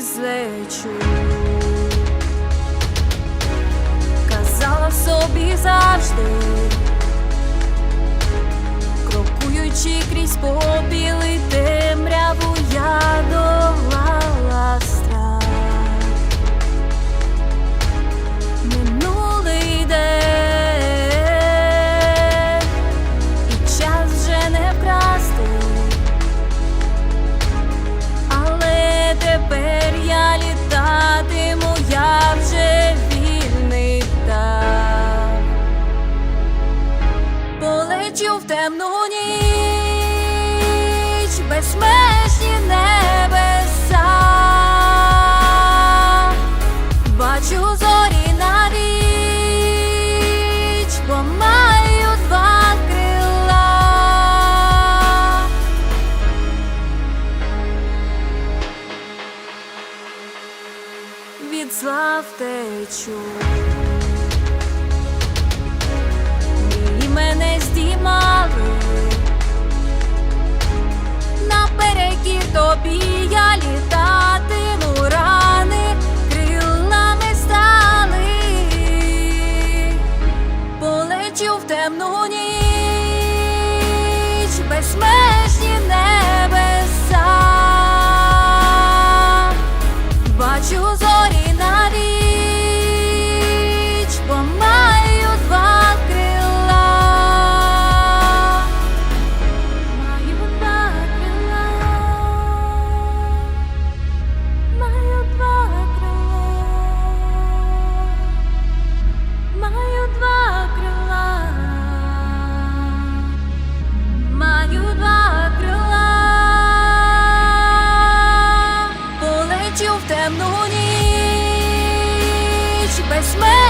злечу. Казала собі завжди, крокуючи крізь попіл Темну ніч, безмежні небеса. Бачу зорі на річ, бо маю два крила. від зла втечу. 영원히 Smile.